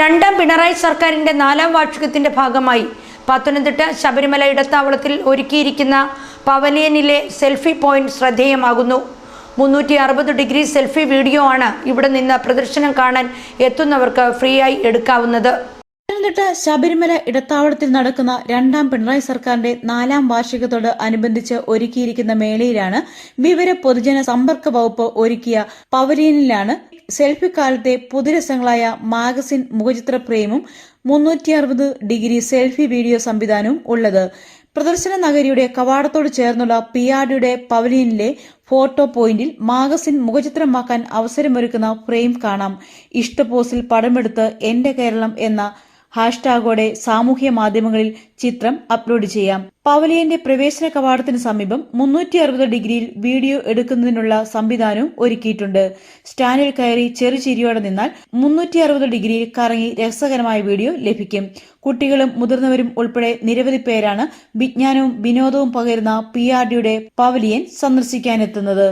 രണ്ടാം പിണറായി സർക്കാരിന്റെ നാലാം വാർഷികത്തിന്റെ ഭാഗമായി പത്തനംതിട്ട ശബരിമല ഇടത്താവളത്തിൽ ഒരുക്കിയിരിക്കുന്ന പവലിയനിലെ സെൽഫി പോയിന്റ് ശ്രദ്ധേയമാകുന്നു. മുന്നൂറ്റി അറുപത് ഡിഗ്രി സെൽഫി വീഡിയോ ആണ് ഇവിടെ നിന്ന് പ്രദർശനം കാണാൻ എത്തുന്നവർക്ക് ഫ്രീ ആയി എടുക്കാവുന്നത്. പത്തനംതിട്ട ശബരിമല ഇടത്താവളത്തിൽ നടക്കുന്ന രണ്ടാം പിണറായി സർക്കാരിന്റെ നാലാം വാർഷികത്തോട് അനുബന്ധിച്ച് ഒരുക്കിയിരിക്കുന്ന മേളയിലാണ് വിവര പൊതുജന സമ്പർക്ക വകുപ്പ് ഒരുക്കിയ പവലിയനിലാണ് സെൽഫി കാലത്തെ പുതുരസങ്ങളായ മാഗസിൻ മുഖചിത്ര ഫ്രെയിമും മുന്നൂറ്റി അറുപത് ഡിഗ്രി സെൽഫി വീഡിയോ സംവിധാനവും ഉള്ളത്. പ്രദർശന നഗരിയുടെ കവാടത്തോട് ചേർന്നുള്ള പി ആർ ഡിയുടെ പവലിയനിലെ ഫോട്ടോ പോയിന്റിൽ മാഗസിൻ മുഖചിത്രമാക്കാൻ അവസരമൊരുക്കുന്ന ഫ്രെയിം കാണാം. ഇഷ്ടപോസിൽ പടമെടുത്ത് എന്റെ കേരളം എന്ന ഹാഷ്ടാഗോടെ സാമൂഹ്യ മാധ്യമങ്ങളിൽ ചിത്രം അപ്ലോഡ് ചെയ്യാം. പവലിയന്റെ പ്രവേശന കവാടത്തിന് സമീപം മുന്നൂറ്റി അറുപത് ഡിഗ്രിയിൽ വീഡിയോ എടുക്കുന്നതിനുള്ള സംവിധാനവും ഒരുക്കിയിട്ടുണ്ട്. സ്റ്റാൻഡിൽ കയറി ചെറുചിരിയോടെ നിന്നാൽ മുന്നൂറ്റി അറുപത് ഡിഗ്രിയിൽ കറങ്ങി രസകരമായ വീഡിയോ ലഭിക്കും. കുട്ടികളും മുതിർന്നവരും ഉൾപ്പെടെ നിരവധി പേരാണ് വിജ്ഞാനവും വിനോദവും പകരുന്ന പി ആർ ഡിയുടെ പവലിയൻ സന്ദർശിക്കാനെത്തുന്നത്.